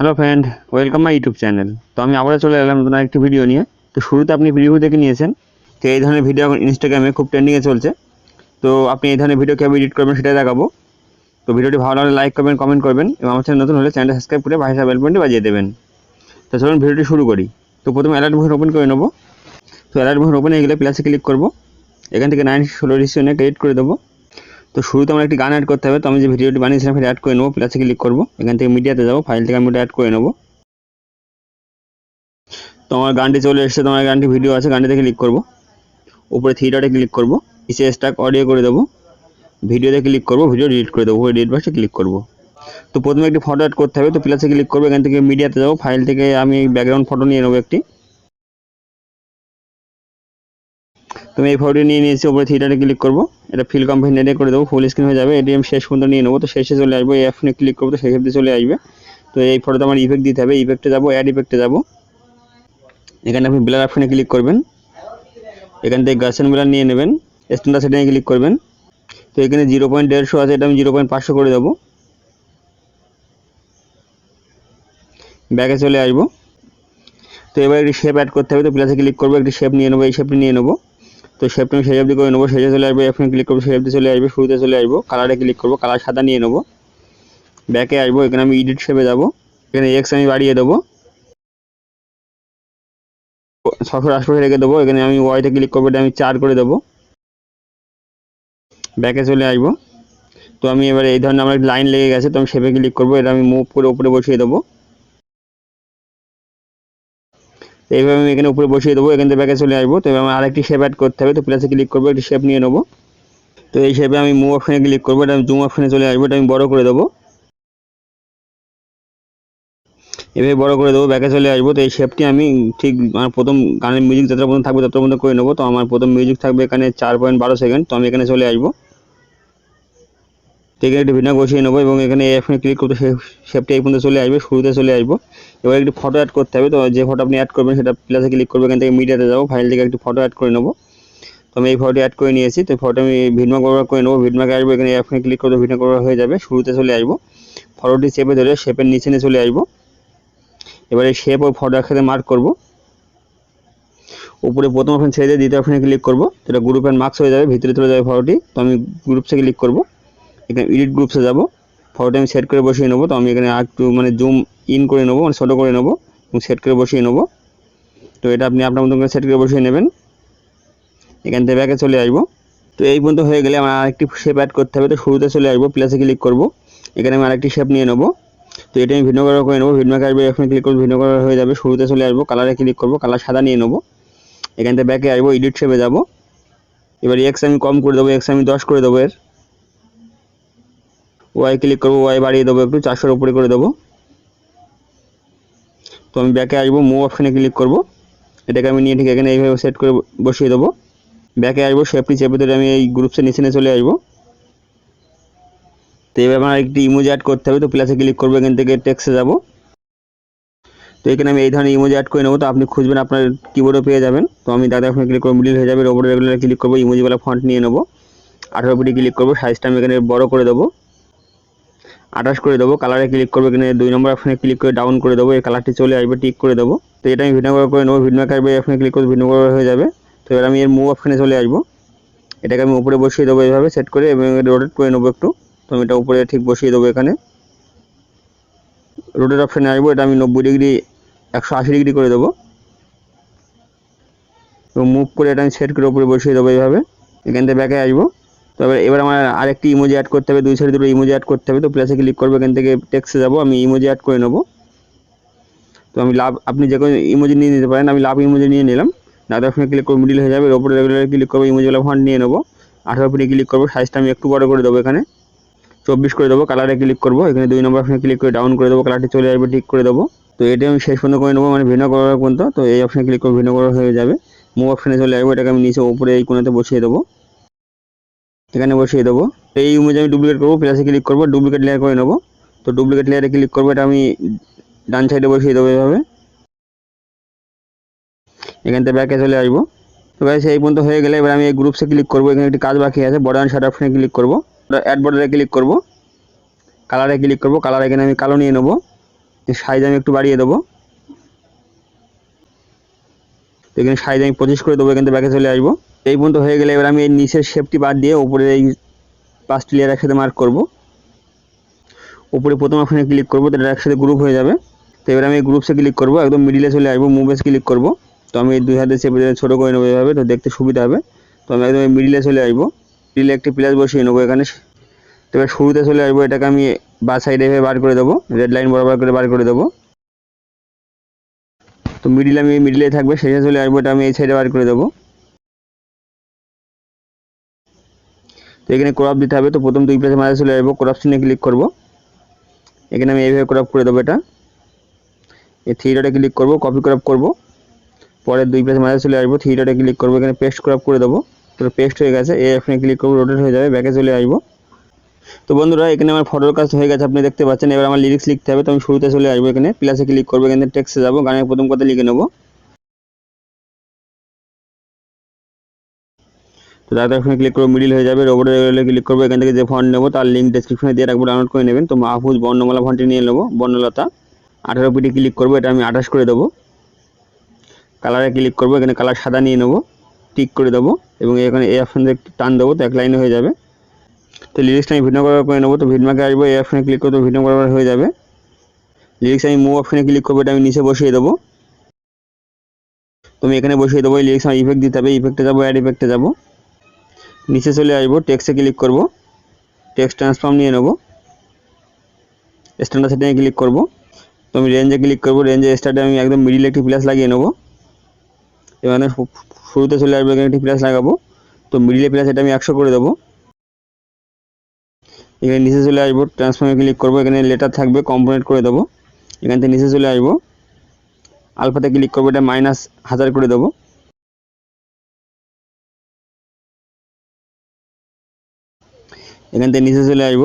Hello friend welcome my YouTube channel তো আমি আবারও চলে এলাম নতুন একটি ভিডিও নিয়ে। তো শুরুতে আপনি ভিডিও দেখে নিয়েছেন তো এই ধরনের ভিডিও এখন ইনস্টাগ্রামে খুব ট্রেন্ডিংয়ে চলছে। তো আপনি এই ধরনের ভিডিও কীভাবে এডিট করবেন সেটাই দেখাবো। তো ভিডিওটি ভালো লাগলে লাইক করবেন কমেন্ট করবেন এবং আমার চ্যানেল নতুন হলে চ্যানেলটা সাবস্ক্রাইব করে ভাইসা বেল পয়েন্টে বাজিয়ে দেবেন। তো চলুন ভিডিওটি শুরু করি। তো প্রথমে অ্যালার্ট মোশন ওপেন করে নেব। তো অ্যালার্ট মোশন ওপেন গেলে প্লাসে ক্লিক করব। এখান থেকে নাইন ষোলো রিসিশনে ক্রেডিট করে দেবো। তো শুরুতে আমার একটি গান অ্যাড করতে হবে। তো আমি যে ভিডিওটি বানিয়েছিলাম, সেটা অ্যাড করে নেব। প্লাসে ক্লিক করব। এখান থেকে মিডিয়াতে যাব। ফাইল থেকে আমি অ্যাড করে নেব। তো আমার গানটি চলে এসেছে। তোমার গানটি ভিডিও আছে। গানটি গানটিতে ক্লিক করব। উপরে থিয়েটারে ক্লিক করব। নিচে স্টাক অডিও করে দেবো। ভিডিওতে ক্লিক করব। ভিডিও ডিলিট করে দেবো। ডিলিট বক্সে ক্লিক করব। তো প্রথমে একটি ফটো অ্যাড করতে হবে। তো প্লাসে ক্লিক করব। এখান থেকে মিডিয়াতে যাব। ফাইল থেকে আমি ব্যাকগ্রাউন্ড ফটো নিয়ে নেব একটি। তুমি এই ফটোটি নিয়ে নিয়েছি থ্রি ডটে ক্লিক করব। এটা ফিল কম্পানি নেটে করে দেবো ফুল স্ক্রিন হয়ে যাবে এটি শেষ পর্যন্ত নিয়ে নেব। তো শেষে চলে আসব, এই অ্যাপনে ক্লিক করব, তো সেক্ষেত্রে চলে আসবে। তো এই ফটোতে আমার ইফেক্ট দিতে হবে ইফেক্টে যাব অ্যাড ইফেক্টে যাব। এখানে আপনি ব্লার অপশনে ক্লিক করবেন। এখান থেকে গাছেন ব্লার নিয়ে নেবেন স্ট্যান্ডার্ড সেটিংয়ে ক্লিক করবেন। তো এখানে জিরো পয়েন্ট দেড়শো আছে, এটা আমি জিরো পয়েন্ট পাঁচশো করে দেবো। ব্যাগে চলে আসব। তো এবার একটি শেপ অ্যাড করতে হবে, তো প্লাসে ক্লিক করব, একটি শেপ নিয়ে নেব, এই শেপটি নিয়ে নেব। তো শেপটা আমি সেই অবধি করে নেব শেষে চলে আসবে এখানে ক্লিক করব, সেই চলে আসবে, শুরুতে চলে আসব কালারে ক্লিক করব কালার সাদা নিয়ে নেব। ব্যাকে আসব, এখানে আমি এডিট শেপে যাব, এখানে এক্স আমি বাড়িয়ে দেবো। ছশোর আশপাশে রেখে দেবো, এখানে আমি ওয়াইতে ক্লিক করব, এটা আমি চার করে দেবো। ব্যাকে চলে আসব। তো আমি এবার এই ধরনের আমার লাইন লেগে গেছে, তো আমি শেপে ক্লিক করব, এটা আমি মুভ করে উপরে বসিয়ে দেবো। তো এইভাবে আমি এখানে উপরে বসিয়ে দেবো, এখান থেকে ব্যাকে চলে আসব। তো এবার আমার আরেকটি শেপ অ্যাড করতে হবে, তো প্লাসে ক্লিক করব, একটি শেপ নিয়ে নেব। তো এই শেপে আমি মুভ অপশনে ক্লিক করব, এটা আমি জুম অপশনে চলে আসব, এটা আমি বড় করে দেবো। এভাবে বড় করে দেবো ব্যাকে চলে আসব, তো এই শেপটি আমি ঠিক আমার প্রথম গানের মিউজিক যতটা পর্যন্ত থাকবে ততটা পর্যন্ত করে নেব। তো আমার প্রথম মিউজিক থাকবে এখানে চার পয়েন্ট বারো সেকেন্ড তো আমি এখানে চলে আসব। ঠিক একটি ভিডিও বসিয়ে নেব এবং এখানে এখানে ক্লিক করতে শেপটি এই পর্যন্ত চলে আসবে, শুরুতে চলে আসব। এবার একটি ফটো অ্যাড করতে হবে, তো যে ফটো আপনি অ্যাড করবেন সেটা প্লাসে ক্লিক করব, এখান থেকে মিডিয়াতে যাব ফাইল থেকে একটি ফটো অ্যাড করে নেব। তো আমি এই ফটো অ্যাড করে নিয়েছি, তো ফটো আমি ভিডমা কভার করে নেব ভিডমাকে আসব, এখানে এখানে ক্লিক করব ভিডিও কভার হয়ে যাবে, শুরুতে চলে আসব। ফটোটি চেপে ধরে শেপের নিচে নিয়ে চলে আসব। এবারে শেপ ও ফটো একসাথে মার্ক করব। উপরে প্রথম অপশন ছেড়ে দিয়ে দ্বিতীয় অপশনে ক্লিক করব, যেটা গ্রুপ অ্যান্ড মার্কস হয়ে যাবে, ভিতরে চলে যাবে ফটোটি তো আমি গ্রুপসে ক্লিক করব। এখানে এডিট গ্রুপসে যাব। ফটোটি আমি সেট করে বসিয়ে নেব। তো আমি এখানে একটু মানে জুম ইন করে নেব মানে ছোটো করে নেব এবং সেট করে বসিয়ে নেব। তো এটা আপনি আপনার মতন করে সেট করে বসিয়ে নেবেন। এখান থেকে ব্যাকে চলে আসব। তো এই পর্যন্ত হয়ে গেলে আমার আরেকটি শেপ অ্যাড করতে হবে। তো শুরুতে চলে আসব প্লাসে ক্লিক করব। এখানে আমি আরেকটি শেপ নিয়ে নেব। তো এটা আমি ভিন্ন করার করে নেব। ভিডিও আসবে এখানে ক্লিক করব ভিডিও করার হয়ে যাবে। শুরুতে চলে আসব কালারে ক্লিক করব কালার সাদা নিয়ে নেব। এখান থেকে ব্যাকে আসব এডিট শেপে যাব। এবার এক্স আমি কম করে দেবো এক্স আমি দশ করে দেবো এর। ওয়াই ক্লিক করব ওয়াই বাড়িয়ে দেবো একটু, চারশোর উপরে করে দেবো। তো আমি ব্যাকে আসব মুভ অপশানে ক্লিক করব। এটাকে আমি নিয়ে ঠিক এখানে এইভাবে সেট করে বসিয়ে দেবো। ব্যাকে আসব সেফটি চেপে ধরে আমি এই গ্রুপসের নিচে নিয়ে চলে আসব। তো এবার আমার একটি ইমোজি অ্যাড করতে হবে, তো প্লাসে ক্লিক করব, এখান থেকে টেক্সে যাব। তো এখানে আমি এই ধরনের ইমোজি অ্যাড করে নেব, তো আপনি খুঁজবেন আপনার কিবোর্ডও পেয়ে যাবেন। তো আমি দাদা ওখানে ক্লিক করব মিডিল হয়ে যাবে ওপরে রেগুলার ক্লিক করব ইমোজিওয়ালা ফন্ট নিয়ে নেব। আঠারো ক্লিক করব সাইজটা আমি এখানে বড় করে দেবো। আঠাশ করে দেবো কালারে ক্লিক করব এখানে দুই নম্বর অপশানে ক্লিক করে ডাউন করে দেবো, এই কালারটি চলে আসবে টিক করে দেবো। তো এটা আমি ভিডিও করে নেব ভিডিও আসবে এখানে ক্লিক করে ভিডিও হয়ে যাবে। তো এবার আমি এর মুভ অপশানে চলে আসব। এটাকে আমি উপরে বসিয়ে দেবো এইভাবে সেট করে এবং রোটেট করে নেব একটু। তো আমি এটা উপরে ঠিক বসিয়ে দেবো এখানে। রোডের অপশানে আসব, এটা আমি নব্বই ডিগ্রি একশো আশি ডিগ্রি করে দেবো। এবং মুভ করে এটা আমি সেট করে উপরে বসিয়ে দেবো এইভাবে এখান থেকে ব্যাকে আসব। তো এবার আমার আরেকটি ইমোজি অ্যাড করতে হবে, দুই সাইডে দুটো ইমোজি অ্যাড করতে হবে। তো প্লাসে ক্লিক করব, এখান থেকে টেক্সে যাব, আমি ইমোজি অ্যাড করে নেব। তো আমি লাভ আপনি যে কোনো ইমোজি নিয়ে নিতে পারেন, আমি লাভ ইমোজি নিয়ে নিলাম। দাদা অপশানে ক্লিক করব মিডিল হয়ে যাবে ওপরে রেগুলার ক্লিক করব ইমোজিওয়ালা ফন্ট নিয়ে নেব। আঠারো ফিটে ক্লিক করব সাইজটা আমি একটু বড় করে দেবো এখানে। চব্বিশ করে দেবো কালারে ক্লিক করব, এখানে দুই নম্বর অপশানে ক্লিক করে ডাউন করে দেবো কালারটি চলে আসবে ঠিক করে দেবো। তো এটা আমি শেষ পর্যন্ত করে নেব মানে ভিন্ন করার পর্যন্ত। তো এই অপশানে ক্লিক করে ভিন্ন করা হয়ে যাবে। মুভ অপশানে চলে আসব, এটাকে আমি নিচে উপরে এই কোনাতে বসিয়ে দেবো। এখানে বসিয়ে দেবো। এই ইমেজ আমি ডুপ্লিকেট করব প্লাসে ক্লিক করব ডুপ্লিকেট লেয়ার করে নেব। তো ডুপ্লিকেট লেয়ারে ক্লিক করব, এটা আমি ডান সাইডে বসিয়ে দেবো এভাবে। এখান থেকে ব্যাকে চলে আসব। তো গাইস এই পর্যন্ত হয়ে গেলে এবার আমি এই গ্রুপসে ক্লিক করব, এখানে একটি কাজ বাকি আছে বর্ডার শার্ট অপশানে ক্লিক করব। অ্যাড বর্ডারে ক্লিক করব। কালারে ক্লিক করব কালার এখানে আমি কালো নিয়ে নেব। সাইজ আমি একটু বাড়িয়ে দেবো। তো এখানে সাইজ আমি পঁচিশ করে দেবো, এখান থেকে ব্যাকে চলে আসব। এই পর্যন্ত হয়ে গেলে এবার আমি এই নিচের শেপটি বাদ দিয়ে উপরে এই পাঁচটি লেয়ার একসাথে মার্ক করব। উপরে প্রথম অপশানে ক্লিক করব তো এটা একসাথে গ্রুপ হয়ে যাবে। তো এবার আমি গ্রুপসে ক্লিক করব, একদম মিডিলে চলে আসব মুভেস ক্লিক করব। তো আমি এই দুই হাতে চেপে ছোটো করে নেব এভাবে, তো দেখতে সুবিধা হবে। তো আমি একদম মিডিলে চলে আসব। মিডিলে একটি প্লাস বসিয়ে নেব এখানে। তো এবার শুরুতে চলে আসব, এটাকে আমি বা সাইডে এভাবে বার করে দেবো রেড লাইন বরাবর করে বার করে দেবো। তো মিডিল আমি মিডিলে থাকবে, শেষে চলে আসব, এটা আমি এই সাইডে বার করে দেবো। তো এখানে ক্রপ দিতে হবে। তো প্রথম দুই প্লেসে মাঝে চলে আসব। ক্রপ সিনে ক্লিক করব। এখানে আমি এইভাবে ক্রপ করে দেবো এটা। এই থ্রি ডটে ক্লিক করব কপি ক্রপ করব। পরের দুই প্লেসে মাঝে চলে আসব থ্রি ডটে ক্লিক করব। এখানে পেস্ট ক্রপ করে দেবো। তো পেস্ট হয়ে গেছে। এই অপশনে ক্লিক করব রোটেট হয়ে যাবে ব্যাকে চলে আসব। তো বন্ধুরা, এখানে আমার ফটোর কাজ হয়ে গেছে, আপনি দেখতে পাচ্ছেন। এবার আমার লিরিক্স লিখতে হবে। তো আমি শুরুতে চলে আসব এখানে। প্লাসে ক্লিক করব, এখানে টেক্সটে যাব। গানের প্রথম কথা লিখে নেব। তো তারপর এখানে ক্লিক করব মিডিল হয়ে যাবে রোবট ক্লিক করব, এখান থেকে যে ফন্ট নেব, তার লিঙ্ক ডেসক্রিপশনে দিয়ে রাখব ডাউনলোড করে নেবেন। তো মাহফুজ বর্ণমালা ফন্টটি নিয়ে নেব, বর্ণলতা। আঠারো পিটি ক্লিক করব, এটা আমি আঠাশ করে দেবো। কালারে ক্লিক করব, এখানে কালার সাদা নিয়ে নেব টিক করে দেবো, এবং এখানে এই অপশন টান দেবো, তো এক লাইনে হয়ে যাবে। তো লিরিক্সটা আমি ভিডিও করার করে নেব, তো ভিডমাকে আসব এই অপশনে ক্লিক করব ভিডিও করার হয়ে যাবে। লিরিক্স আমি মুভ অপশনে ক্লিক করব, এটা আমি নিচে বসিয়ে দেবো। তো আমি এখানে বসিয়ে দেবো লিরিক্স আমার ইফেক্ট দিতে হবে ইফেক্টে যাব অ্যাড ইফেক্টে যাব। নিচে চলে আসব টেক্সটে ক্লিক করব। টেক্সট ট্রান্সফর্ম নিয়ে নেব। স্ট্যান্ডার্ড সেটিংয়ে ক্লিক করব। তো আমি রেঞ্জে ক্লিক করব রেঞ্জে স্টার্টে আমি একদম মিডিলে একটি প্লাস লাগিয়ে নেব। এবার শুরুতে চলে আসব, এখানে একটি প্লাস লাগাবো। তো মিডিলে প্লাস এটা আমি একশো করে দেবো। এখানে নিচে চলে আসব ট্রান্সফর্মে ক্লিক করব। এখানে লেটার থাকবে কম্পোনেন্ট করে দেবো। এখান থেকে নিচে চলে আসব। আলফাতে ক্লিক করব, এটা মাইনাস হাজার করে দেবো। এখান থেকে নিচে চলে আসব।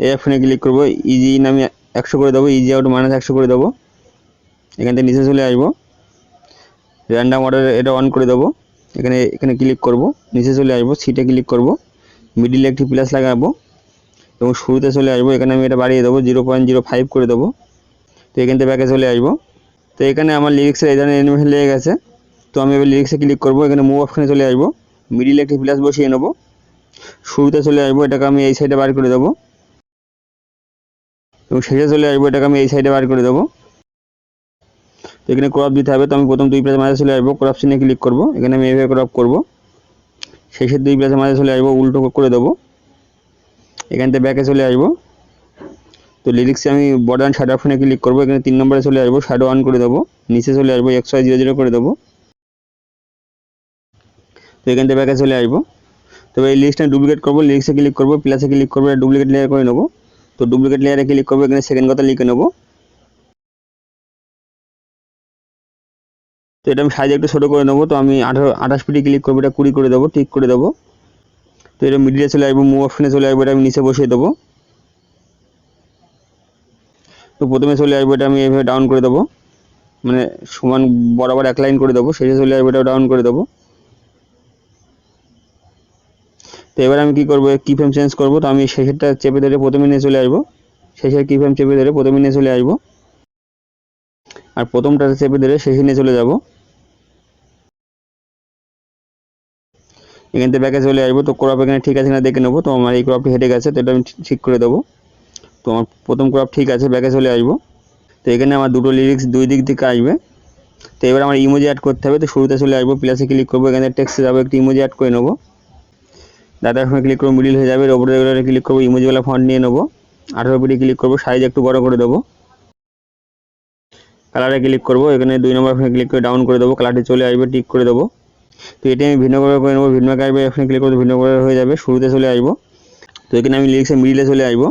এই অপশনে ক্লিক করব ইজি নামে একশো করে দেবো ইজি আউট মাইনাস একশো করে দেবো। এখান থেকে নিচে চলে আসব। র্যান্ডাম অর্ডার এটা অন করে দেবো। এখানে এখানে ক্লিক করব, নিচে চলে আসব সিটে ক্লিক করব। মিডিলে একটি প্লাস লাগাবো। এবং শুরুতে চলে আসব, এখানে আমি এটা বাড়িয়ে দেবো জিরো পয়েন্ট জিরো ফাইভ করে দেবো। তো এখান থেকে ব্যাকে চলে আসব। তো এখানে আমার লিরিক্সের এই ধরনের অ্যানিমেশন লেগে গেছে। তো আমি এবার লিরিক্সে ক্লিক করব, এখানে মুভ অপশানে চলে আসব। মিডিলে একটি প্লাস বসিয়ে নেব। শুরুতে চলে আসব, এটাকে আমি এই সাইডে বার করে দেবো। এবং শেষে চলে আসব, এটাকে আমি এই সাইডে বার করে দেবো। তো এখানে ক্রপ দিতে হবে, তো আমি প্রথম দুই প্লেসের মাঝে চলে আসব ক্রপ সিনে ক্লিক করব। এখানে আমি এইভাবে ক্রপ করব। শেষের দুই প্লেসের মাঝে চলে আসব, উল্টো করে দেবো। এখান থেকে ব্যাকে চলে আসব। তো লিরিক্সে আমি বর্ডার শ্যাডো অপশনে ক্লিক করব। এখানে তিন নম্বরে চলে আসব শ্যাডো অন করে দেবো। নিচে চলে আসব ওয়াই জিরো জিরো করে দেবো। তো এখান থেকে ব্যাকে চলে আসব। তবে এই লিস্টটা ডুপ্লিকেট করব লিস্টে ক্লিক করব প্লাসে ক্লিক করব ডুপ্লিকেট লেয়ার করে নেব। তো ডুপ্লিকেট লেয়ারে ক্লিক করব, এখানে সেকেন্ড কথা লিখে নেব। তো এটা আমি সাইজ একটু ছোটো করে নেব, তো আমি আঠারো, আঠাশ ফিটে ক্লিক করব, এটা কুড়ি করে দেবো, ঠিক করে দেবো। তো এটা মিডিলে চলে আসব মুভ অপশনে চলে আসব, এটা আমি নিচে বসিয়ে দেবো। তো প্রথমে চলে আসব, এটা আমি এইভাবে ডাউন করে দেবো। মানে সমান বরাবর এক লাইন করে দেবো, শেষে চলে আসব এটা ডাউন করে দেবো। তো এবার আমি কি করব কি ফ্রেম চেঞ্জ করব, তো আমি শেষেরটা চেপে ধরে প্রথমে নিয়ে চলে আসব। শেষের কি ফ্রেম চেপে ধরে প্রথমে নিয়ে চলে আসব। আর প্রথমটা চেপে ধরে শেষে নিয়ে চলে যাব। এখান থেকে ব্যাকে চলে আসব। তো ক্রপ এখানে ঠিক আছে না দেখে নেব। তো আমার এই ক্রপটি হেঁটে গেছে, তো এটা আমি ঠিক করে দেবো। তো আমার প্রথম ক্রপ ঠিক আছে ব্যাকে চলে আসব। তো এখানে আমার দুটো লিরিক্স দুই দিক থেকে আসবে। তো এবার আমার ইমোজি অ্যাড করতে হবে। তো শুরুতে চলে আসব প্লাসে ক্লিক করব, এখানে টেক্সটে যাব, একটি ইমোজি অ্যাড করে নেব। দাদা ওখানে ক্লিক করব, মিডিল হয়ে যাবে ওপরে ক্লিক করব ইমোজিওয়ালা ফন্ট নিয়ে নেব, আঠারো পিটি ক্লিক করব সাইজ একটু বড় করে দেবো। কালারে ক্লিক করব, এখানে দুই নম্বর ওখানে ক্লিক করে ডাউন করে দেবো কালারটি চলে আসবে টিক করে দেবো। তো এটি আমি ভিন্ন করে করে নেব, ভিন্ন আসবে এখানে ক্লিক করব, ভিন্ন করে হয়ে যাবে, শুরুতে চলে আসব। তো এখানে আমি লিরিক্সে মিডিলে চলে আসব।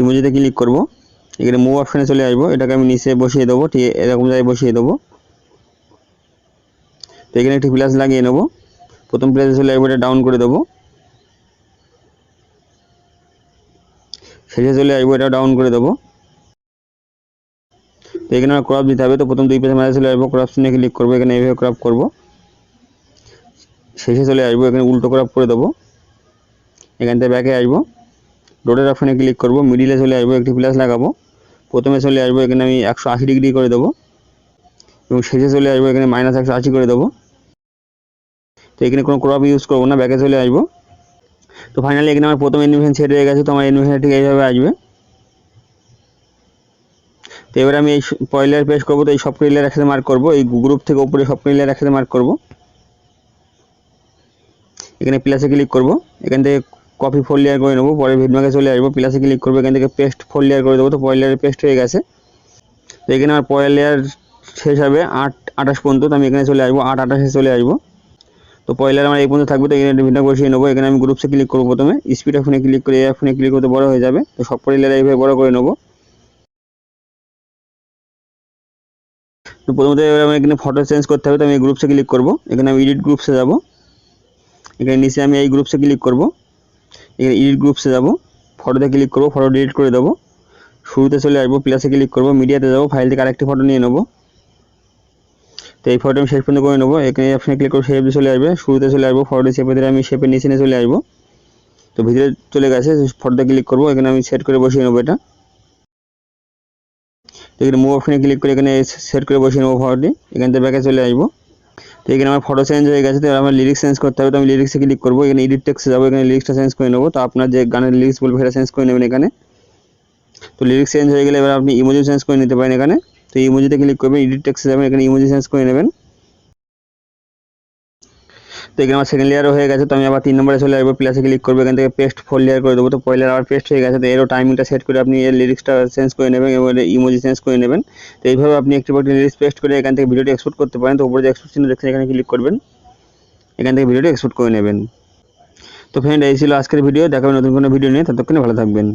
ইমোজিতে ক্লিক করব, এখানে মুভ অপশানে চলে আসব, এটাকে আমি নিচে বসিয়ে দেবো, ঠিক এরকম জায়গায় বসিয়ে দেবো। তো এখানে একটি প্লাস লাগিয়ে নেব। প্রথম প্লেসে আসব এটা ডাউন করে দেবো। শেষে চলে আসব এটা ডাউন করে দেবো। তো এখানে আমার ক্রপ দিতে হবে, তো প্রথম দুই পেজে মাঝে চলে আসব ক্রপ সিনে ক্লিক করব, এখানে এইভাবে ক্রপ করব। শেষে চলে আসব, এখানে উল্টো ক্রপ করে দেবো। এখান থেকে ব্যাকে আসব। রোডের অপশানে ক্লিক করব মিডিলে চলে আসব, একটি প্লাস লাগাবো। প্রথমে চলে আসব, এখানে আমি একশো আশি ডিগ্রি করে দেবো। এবং শেষে চলে আসব, এখানে মাইনাস একশো আশি করে দেবো। তো এখানে কোনো ক্রপ ইউজ করব না ব্যাকে চলে আসব। তো ফাইনালি এখানে আমার প্রথম অ্যানিমেশন সেট হয়ে গেছে, তো আমার অ্যানিমেশন ঠিক এইভাবে আসবে। তো এবার আমি এই পয়েল লেয়ার পেস্ট করব, তো এই সব লেয়ার একসাথে মার্ক করব, এই গ্রুপ থেকে উপরে সব লেয়ার একসাথে মার্ক করব। এখানে প্লাসে ক্লিক করব, এখান থেকে কপি ফোর লেয়ার করে নেব, পরে ভিডমাকে চলে আসব প্লাসে ক্লিক করব, এখান থেকে পেস্ট ফোর লেয়ার করে দেবো, তো পয়েল লেয়ারে পেস্ট হয়ে গেছে। তো এখানে আমার পয়েল লেয়ার শেষ হবে আট আঠাশ পর্যন্ত, তো আমি এখানে চলে আসব, আট আঠাশে চলে আসব। তো পয়লার আমার এই পর্যন্ত থাকবে, তো এখানে ভিডিও বসিয়ে নেব। এখানে আমি গ্রুপসে ক্লিক করব প্রথমে। স্পিড ফোনে ক্লিক করে এ ফোনে ক্লিক করতে বড় হয়ে যাবে। তো সব পয়লার এইভাবে বড় করে নেব। তো প্রথমত আমি এখানে ফটো চেঞ্জ করতে হবে, তো আমি গ্রুপসে ক্লিক করব। এখানে আমি এডিট গ্রুপসে যাব। এখানে নিচে আমি এই গ্রুপসে ক্লিক করব। এখানে এডিট গ্রুপসে যাব। ফটোতে ক্লিক করব ফটো ডিলিট করে দেবো। শুরুতে চলে আসব প্লাসে ক্লিক করব মিডিয়াতে যাব ফাইল থেকে আরেকটি ফটো নিয়ে নেব। তো এই ফটো আমি শেষ পর্যন্ত করে নেব। এখানে অপশানে ক্লিক করে শেপে চলে আসবে। শুরুতে চলে আসব ফটোটি শেপে দিলে আমি শেপের নিচে চলে আসব। তো ভিতরে চলে গেছে ফটোতে ক্লিক করব। এখানে আমি সেট করে বসিয়ে নেব এটা। তো এখানে মুভ অপশানে ক্লিক করে এখানে সেট করে বসিয়ে নেব ফটোটি এখান থেকে ব্যাকে চলে আসব। তো এখানে আমার ফটো চেঞ্জ হয়ে গেছে, তো আমার লিরিক্স চেঞ্জ করতে হবে। তো আমি লিরিক্সে ক্লিক করব। এখানে এডিট টেক্সে যাব, এখানে লিরিক্সটা চেঞ্জ করে নেব। তো আপনার যে গানের লিরিক্স বলবে, সেটা চেঞ্জ করে নেবেন এখানে। তো লিরিক্স চেঞ্জ হয়ে গেলে এবার আপনি ইমোজি চেঞ্জ করে নিতে পারেন এখানে। তো ইমোজিতে ক্লিক করবেন এডিট টেক্সে যাবেন, এখানে ইমোজি চেঞ্জ করে নেবেন। তো এখানে আমার সেকেন্ড লেয়ারও হয়ে গেছে, তো আমি আবার তিন নম্বরে চলে আসব প্লাসে ক্লিক করব, এখান থেকে পেস্ট ফোর লেয়ার করে দেবো। তো পয়লার আবার পেস্ট হয়ে গেছে, তো এরও টাইমিংটা সেট করে আপনি এর লিরিক্সটা চেঞ্জ করে নেবেন এবং ইমোজি চেঞ্জ করে নেবেন। তো এইভাবে আপনি একটি একটি লিরিক্স পেস্ট করে এখান থেকে ভিডিওটি এক্সপোর্ট করতে পারেন। তো উপরে যে এক্সপোর্ট চিহ্ন দেখছেন, এখানে ক্লিক করবেন। এখান থেকে ভিডিওটি এক্সপোর্ট করে নেবেন। তো ফ্রেন্ড এই ছিল আজকের ভিডিও দেখাবেন নতুন কোনো ভিডিও নিয়ে, ততক্ষণে ভালো থাকবেন।